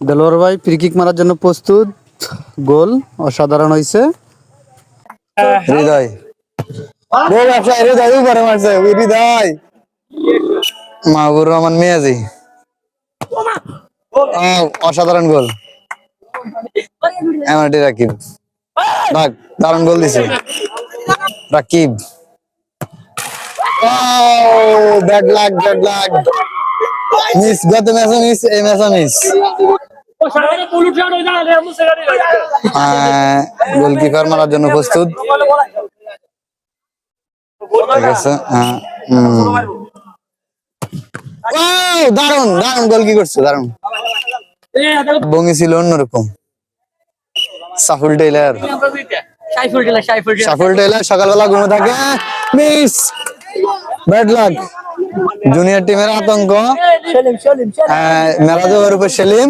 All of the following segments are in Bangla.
দেলোয়ার ভাই ফ্রি কিক মারার জন্য প্রস্তুত। গোল, অসাধারণ হয়েছে হৃদয়। হৃদয়, উপরে মারছে, হৃদয়। মাহবুর রহমান মিয়াজি। অসাধারণ গোল। এমআরটি রাকিব। ডাক দারুণ গোল দিছে। Rakib. Bad luck bad luck miss গত ম্যাচে মিস এই ম্যাচে মিস গোলকিপার মারার জন্য প্রস্তুত। ঠিক আছে হ্যাঁ, গোল কি করছে দারুণ। বঙ্গি ছিল অন্যরকম। সাফুল টেইলার। সাফুল টেইলার সকালবেলা ঘুমে থাকে। Miss bad luck. জুনিয়র টিমের আতঙ্ক। সেলিম সেলিম আহ, মেরাজ ওভার উপর সেলিম।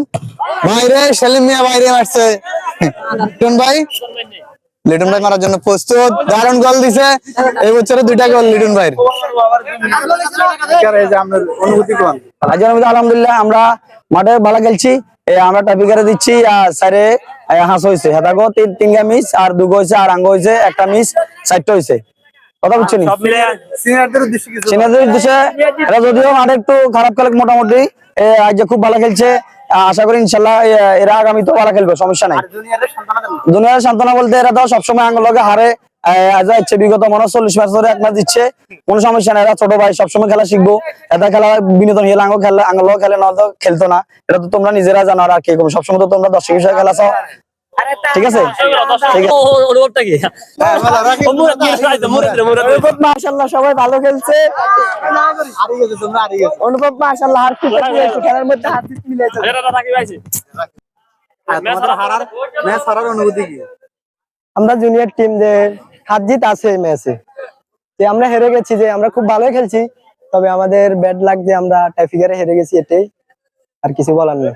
বাইরে সেলিম মিয়া বাইরে মারছে লিটন ভাই? লিটন ভাই মারার জন্য প্রস্তুত। দারুণ গোল দিছে। এই বছরে দুইটা গোল লিটন ভাইয়ের। আজ আলহামদুলিল্লাহ আমরা মাঠে ভালো খেলছি। আমরা টাপিকারে দিচ্ছি আর স্যারে হাঁস হয়েছে। হেতাগো তিন তিনটা মিস আর দুগো হয়েছে আর আঙ্গ হয়েছে একটা মিস চারটা হয়েছে। কথা বুঝছেন সিনিয়রদের উদ্দেশ্যে এরা যদিও মাঠে একটু খারাপ খেলে মোটামুটি আজ খুব ভালো খেলছে আশা করি ইনশাল্লাহ এরা আগামী তো ভালো খেলবে সমস্যা নাই। দুনিয়ার সান্ত্বনা বলতে এরা তো সবসময় আঙ্গলকে হারে বিগত মনে চল্লিশ ম্যাচ ধরে এক মাস দিচ্ছে কোনো সমস্যা নাই এরা ছোট ভাই সবসময় খেলা শিখব। এটা খেলা বিনোদন হিল আঙ্গ খেলে আঙ্গল খেলে না খেলতো না। এটা তো তোমরা নিজেরা জানো আর কি সবসময় তো তোমরা দর্শক হিসেবে খেলা চাও। ঠিক আছে? অনুভব মাশাল্লাহ সবাই ভালো খেলছে। অনুভব মাশাল্লাহ হার খুব খেলার মধ্যে মিলেছে আমরা জুনিয়র টিম যে হাত জিত আছে এই ম্যাচে। যে আমরা হেরে গেছি যে আমরা খুব ভালোই খেলছি তবে আমাদের ব্যাড লাগ যে আমরা টাইফিগারে হেরে গেছি এটাই আর কিছু বলার নেই।